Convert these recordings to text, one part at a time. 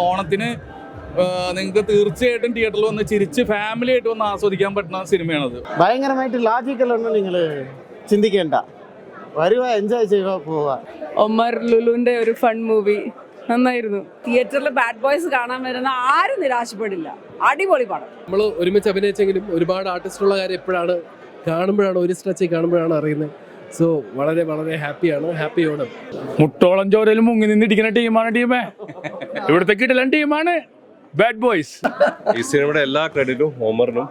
ഓണത്തിന് നിങ്ങൾക്ക് തീർച്ചയായിട്ടും തിയേറ്ററിൽ വന്ന് ചിരിച്ച് ഫാമിലി ആയിട്ട് വന്ന് ആസ്വദിക്കാൻ പറ്റുന്ന സിനിമയാണത്. ഭയങ്കരമായിട്ട് ലാജിക്കലൊന്നും നിങ്ങൾ ചിന്തിക്കേണ്ട. വരുക എൻജോയ് ചെയ്യുക പോവുക ഒമർ ലുലുവിന്റെ ഒരു ഫൺ മൂവി നന്നായിരുന്നു. തിയേറ്ററിൽ ബാഡ് ബോയ്സ് കാണാൻ വരുന്ന ആരും നിരാശപ്പെടില്ല. അടിപൊളി പടം. നമ്മൾ ഒരുമിച്ച് അഭിനയിച്ചെങ്കിലും ഒരുപാട് ആർട്ടിസ്റ്റുള്ള കാര്യം എപ്പോഴാണ് കാണുമ്പോഴാണ് ഒരു സ്ട്രെച്ചിൽ കാണുമ്പോഴാണ് അറിയുന്നത്. സോ വളരെ വളരെ ഹാപ്പിയാണ് ഹാപ്പി ഓണം. മുട്ടോളം ചോരയിൽ മുങ്ങി നിന്നിരിക്കുന്ന ടീമാണ് ടീമേ ഇവിടുത്തെ കിടലൻ ടീമാണ് ബാഡ് ബോയ്സ് ഈ സിനിമയുടെ എല്ലാ ക്രെഡിറ്റും ഹോമറിനും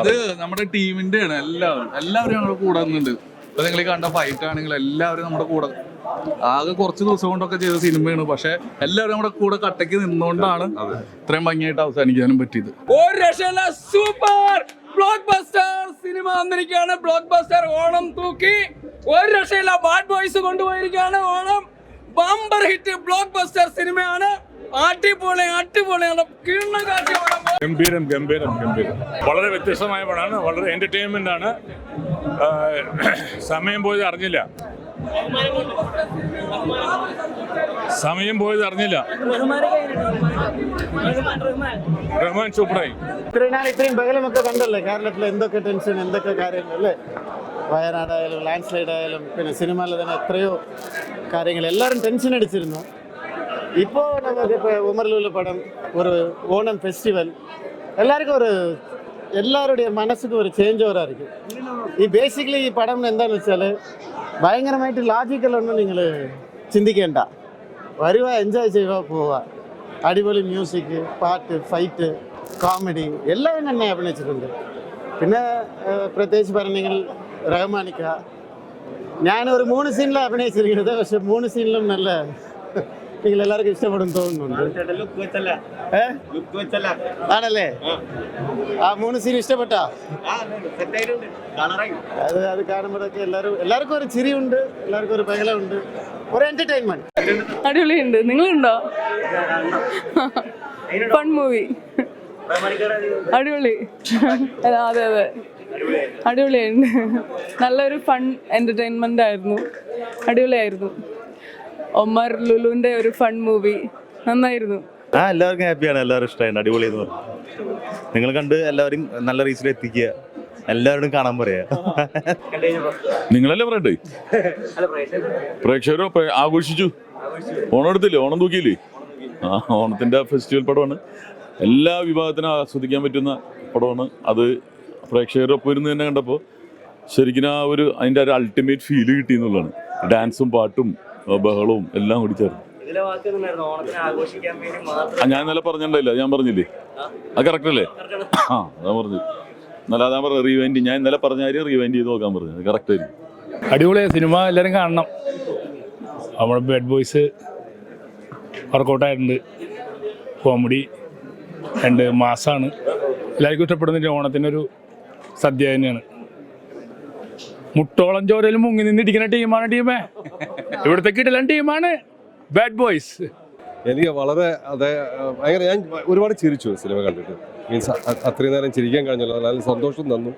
ഇത് നമ്മുടെ ടീമിന്റെ ആണ് എല്ലാവരും എല്ലാവരും ഞങ്ങളുടെ കൂടെ നിന്നുണ്ട് ഇപ്പൊ നിങ്ങൾ കണ്ട ഫൈറ്റ് ആണെങ്കിൽ എല്ലാവരും നമ്മുടെ കൂടെ ആകെ കുറച്ച് ദിവസം കൊണ്ടൊക്കെ ചെയ്ത സിനിമയാണ് പക്ഷെ എല്ലാവരും നമ്മുടെ കൂടെ കട്ടയ്ക്ക് നിന്നുകൊണ്ടാണ് ഇത്രയും ഭംഗിയായിട്ട് അവസാനിക്കാനും പറ്റിയത്. ഒരു രക്ഷയില്ല സൂപ്പർ ബ്ലോക്ക് ബസ്റ്റർ സിനിമ വന്നിരിക്കുകയാണ്. ബ്ലോക്ക് ബസ്റ്റർ ഓണം തൂക്കി. ഒരു രക്ഷയില്ല ബാഡ് ബോയ്സ് കൊണ്ടുപോയിരിക്കുകയാണ് Onam. Bumper hit blockbuster സിനിമയാണ്. അടിപൊളി കിണ്ണ ഗംഭീരം ഗംഭീരം ഗംഭീരം. വളരെ വ്യത്യസ്തമായ പടമാണ് വളരെ എന്റർടൈൻമെന്റ് ആണ്. സമയം പോയത് അറിഞ്ഞില്ല. സമയം പോയത് അറിഞ്ഞില്ല. റഹ്മാൻ സൂപ്പറായി ഇത്രയും നാൾ ഇത്രയും ബഹളമൊക്കെ കണ്ടല്ലേ? കേരളത്തിൽ എന്തൊക്കെ ടെൻഷൻ എന്തൊക്കെ കാര്യങ്ങൾ അല്ലേ? വയനാടായാലും ലാൻഡ് സ്ലൈഡ് ആയാലും പിന്നെ സിനിമയിൽ തന്നെ എത്രയോ കാര്യങ്ങൾ എല്ലാവരും ടെൻഷൻ അടിച്ചിരുന്നു. ഇപ്പോൾ നമുക്ക് ഇപ്പോൾ ഉമർലൂല പടം ഒരു ഓണം ഫെസ്റ്റിവൽ എല്ലാവർക്കും ഒരു എല്ലാവരുടെയും മനസ്സിന് ഒരു ചേഞ്ച് ഓവറായിരിക്കും ഈ ബേസിക്കലി ഈ പടം എന്താണെന്ന് വെച്ചാൽ ഭയങ്കരമായിട്ട് ലാജിക്കലൊന്നും നിങ്ങൾ ചിന്തിക്കേണ്ട വരുക എൻജോയ് ചെയ്യുക പോവുക അടിപൊളി മ്യൂസിക് പാട്ട് ഫൈറ്റ് കോമഡി എല്ലാവരും തന്നെ അഭിനയിച്ചിട്ടുണ്ട് പിന്നെ ഏഹ്, പ്രത്യേകിച്ച് പറഞ്ഞെങ്കിൽ റഹ്മാനിക്ക ഞാനൊരു മൂന്ന് സീനിലാണ് അഭിനയിച്ചിരിക്കുന്നത് പക്ഷെ മൂന്ന് സീനിലും നല്ല നിങ്ങൾ എല്ലാവർക്കും ഇഷ്ടപ്പെടും തോന്നുന്നുണ്ട്? ആണല്ലേ? ആ മൂന്ന് സീൻ ഇഷ്ടപ്പെട്ടാ? അത് അത് കാണുമ്പോഴൊക്കെ എല്ലാവരും എല്ലാവർക്കും ഒരു ചിരിയുണ്ട് എല്ലാവർക്കും ഒരു ബഹളമുണ്ട്. ഒരു എന്റർടൈൻമെന്റ് അടിപൊളിയുണ്ട്. നിങ്ങളുണ്ടോ? ഫൺ മൂവി അടിപൊളി. അതെ അതെ അടിപൊളിയുണ്ട്. നല്ലൊരു ഫൺ എന്റർടൈൻമെന്റ് ആയിരുന്നു. അടിപൊളിയായിരുന്നു. ഒമർ ലുലുവിന്റെ ഒരു ഫൺ മൂവി നന്നായിരുന്നു. ആ എല്ലാവർക്കും ഹാപ്പിയാണ് എല്ലാവരും ഇഷ്ടമായിരുന്നു അടിപൊളി എന്ന് പറഞ്ഞു നിങ്ങൾ കണ്ട് എല്ലാവരും നല്ല റീച്ചിൽ എത്തിക്കുക. എല്ലാവരും കാണാൻ പറയാ. നിങ്ങളല്ലേ പറയണ്ടേ? പ്രേക്ഷകരോ പ്രേ- ആഘോഷിച്ചു. ഓണം എടുത്തില്ലേ? ഓണം തൂക്കിയില്ലേ? ആ ഓണത്തിന്റെ ഫെസ്റ്റിവൽ പടമാണ്. എല്ലാ വിഭാഗത്തിനും ആസ്വദിക്കാൻ പറ്റുന്ന പടമാണ്. അത് പ്രേക്ഷകരൊപ്പം ഇരുന്ന് തന്നെ കണ്ടപ്പോൾ ശരിക്കും ആ ഒരു അതിന്റെ ഒരു അൾട്ടിമേറ്റ് ഫീൽ കിട്ടി എന്നുള്ളതാണ്. ഡാൻസും പാട്ടും ബഹളവും എല്ലാം കൂടി ചേർന്നു. ആ, ഞാൻ ഇന്നലെ പറഞ്ഞിട്ടുണ്ടായില്ല ഞാൻ പറഞ്ഞില്ലേ? അത് കറക്റ്റ് അല്ലേ? ആ അതാ പറഞ്ഞു നല്ല അതാ പറഞ്ഞ റീവൈൻഡ് ഞാൻ ഇന്നലെ പറഞ്ഞ കാര്യം റീവൈൻഡ് ചെയ്ത് നോക്കാൻ പറഞ്ഞു കറക്റ്റ് ആയിരിക്കും അടിപൊളിയായ സിനിമ എല്ലാവരും കാണണം. നമ്മുടെ ബാഡ് ബോയ്സ് വർക്കൗട്ടായിട്ടുണ്ട് കോമഡി രണ്ട് മാസമാണ് എല്ലാവർക്കും ഇഷ്ടപ്പെടുന്ന ഓണത്തിനൊരു സദ്യ തന്നെയാണ്. മുട്ടോളം ചോരയിൽ മുങ്ങി നിന്നിരിക്കുന്ന ടീമാണ് ടീമേ ഇവിടുത്തെ കിടലൻ ടീമാണ്. ബാഡ് ബോയ്സ് എനിക്ക് വളരെ അതെ ഭയങ്കര ഞാൻ ഒരുപാട് ചിരിച്ചു സിനിമ കണ്ടിട്ട്. മീൻസ് അത്രയും നേരം ചിരിക്കാൻ കഴിഞ്ഞല്ലോ. നല്ല സന്തോഷം തന്നു.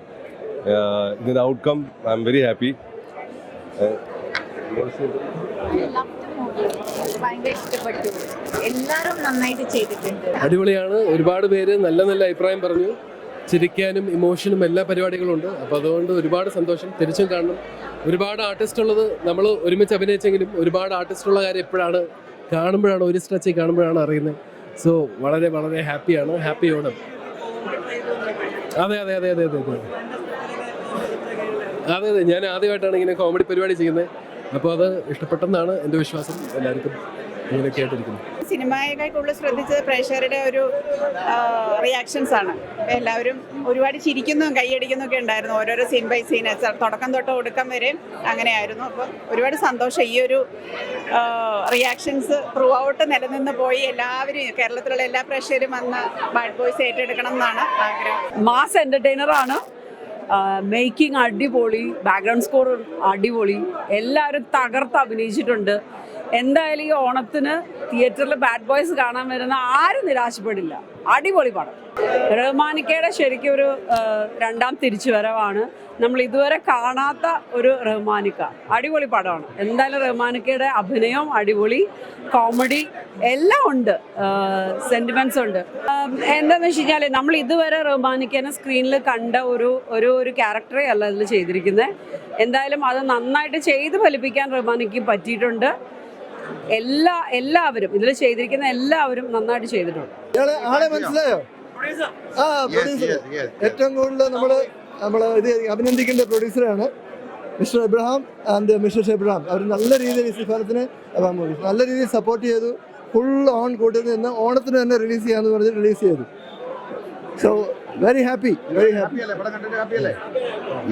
ഇതിന്റെ outcome I am very happy ഭയങ്കര ഇഷ്ടപ്പെട്ടു എല്ലാരും നന്നായിട്ട് ചെയ്തിട്ടുണ്ട്. അടിപൊളിയാണ്. ഒരുപാട് പേര് നല്ല നല്ല അഭിപ്രായം പറഞ്ഞു. ചിരിക്കാനും ഇമോഷനും എല്ലാ പരിപാടികളും ഉണ്ട് അപ്പോൾ അതുകൊണ്ട് ഒരുപാട് സന്തോഷം. തിരിച്ചും കാണണം. ഒരുപാട് ആർട്ടിസ്റ്റ് ഉള്ളത്. നമ്മൾ ഒരുമിച്ച് അഭിനയിച്ചെങ്കിലും ഒരുപാട് ആർട്ടിസ്റ്റ് ഉള്ള കാര്യം എപ്പോഴാണ് കാണുമ്പോഴാണ് ഒരു സ്ട്രെച്ച് കാണുമ്പോഴാണ് അറിയുന്നത്. സോ വളരെ വളരെ ഹാപ്പിയാണ് ഹാപ്പി ഓണം. അതെ അതെ അതെ അതെ അതെ അതെ. അതെ അതെ. ഞാൻ ആദ്യമായിട്ടാണ് ഇങ്ങനെ കോമഡി പരിപാടി ചെയ്യുന്നത്. അപ്പോൾ അത് ഇഷ്ടപ്പെട്ടെന്നാണ് എന്റെ വിശ്വാസം. എല്ലാവർക്കും ഇങ്ങനെ കേട്ടിരിക്കുന്നു. സിനിമയെക്കാൾ കൂടുതൽ ശ്രദ്ധിച്ചത് പ്രേക്ഷകരുടെ ഒരു റിയാക്ഷൻസ് ആണ്. അപ്പൊ എല്ലാവരും ഒരുപാട് ചിരിക്കുന്നു കൈയടിക്കുന്നു ഒക്കെ ഉണ്ടായിരുന്നു. ഓരോരോ സീൻ ബൈ സീൻ തുടക്കം തൊട്ട് ഒടുക്കം വരെയും അങ്ങനെയായിരുന്നു. അപ്പോൾ ഒരുപാട് സന്തോഷം. ഈ ഒരു റിയാക്ഷൻസ് ത്രൂ ഔട്ട് നിലനിന്ന് പോയി എല്ലാവരും കേരളത്തിലുള്ള എല്ലാ പ്രേക്ഷകരും വന്ന് ബാഡ് ബോയ്സ് ഏറ്റെടുക്കണം എന്നാണ് ആഗ്രഹം. മാസ് എന്റർടൈനറാണ് ആണ്. മേക്കിംഗ് അടിപൊളി ബാക്ക്ഗ്രൗണ്ട് സ്കോർ അടിപൊളി. എല്ലാവരും തകർത്ത് അഭിനയിച്ചിട്ടുണ്ട്. എന്തായാലും ഈ ഓണത്തിന് തിയേറ്ററിൽ ബാഡ് ബോയ്സ് കാണാൻ വരുന്ന ആരും നിരാശപ്പെടില്ല. അടിപൊളി പടം. റഹ്മാനിക്കയുടെ ശരിക്കും ഒരു രണ്ടാം തിരിച്ചുവരവാണ്. നമ്മൾ ഇതുവരെ കാണാത്ത ഒരു റഹ്മാനിക്ക. അടിപൊളി പടമാണ്. എന്തായാലും റഹ്മാനിക്കയുടെ അഭിനയം അടിപൊളി. കോമഡി എല്ലാം ഉണ്ട്. സെന്റിമെന്റ്സ് ഉണ്ട്. എന്താന്ന് വെച്ച് കഴിഞ്ഞാൽ നമ്മൾ ഇതുവരെ റഹ്മാനിക്കനെ സ്ക്രീനിൽ കണ്ട ഒരു ഒരു ഒരു ക്യാരക്ടറെ അല്ല ഇതിൽ ചെയ്തിരിക്കുന്നത് എന്തായാലും അത് നന്നായിട്ട് ചെയ്ത് ഫലിപ്പിക്കാൻ റഹ്മാനിക്ക് പറ്റിയിട്ടുണ്ട്. എല്ലാ എല്ലാവരും ഇതിൽ ചെയ്തിരിക്കുന്ന എല്ലാവരും നന്നായിട്ട് ചെയ്തിട്ടുണ്ട്. ആളെ മനസ്സിലായോ? ആ പ്രൊഡ്യൂസർ ഏറ്റവും കൂടുതൽ നമ്മൾ നമ്മൾ ഇത് അഭിനന്ദിക്കേണ്ട പ്രൊഡ്യൂസറാണ് mister Abraham and mister Abraham. അവർ നല്ല രീതിയിൽ ഈ സിഫാരത്തിന് നല്ല രീതിയിൽ സപ്പോർട്ട് ചെയ്തു. ഫുൾ ഓൺ കൂട്ടിൽ നിന്ന് ഓണത്തിന് തന്നെ റിലീസ് ചെയ്യാന്ന് പറഞ്ഞ് റിലീസ് ചെയ്തു. So very happy very happy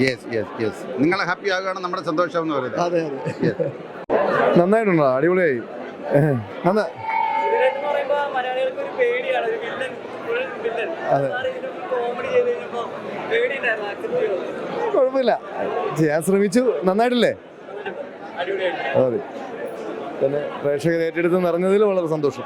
yes yes yes നിങ്ങൾ ഹാപ്പി ആകുകയാണ് നമ്മുടെ സന്തോഷം എന്ന് പറയുന്നത്. അതെ അതെ. നന്നായിട്ടുണ്ടോ? അടിപൊളിയായി. അതെ. കുഴപ്പമില്ല. ചെയ്യാൻ ശ്രമിച്ചു. നന്നായിട്ടില്ലേ? അതെ. തന്നെ പ്രേക്ഷകർ ഏറ്റെടുത്ത് നിറഞ്ഞതിൽ വളരെ സന്തോഷം.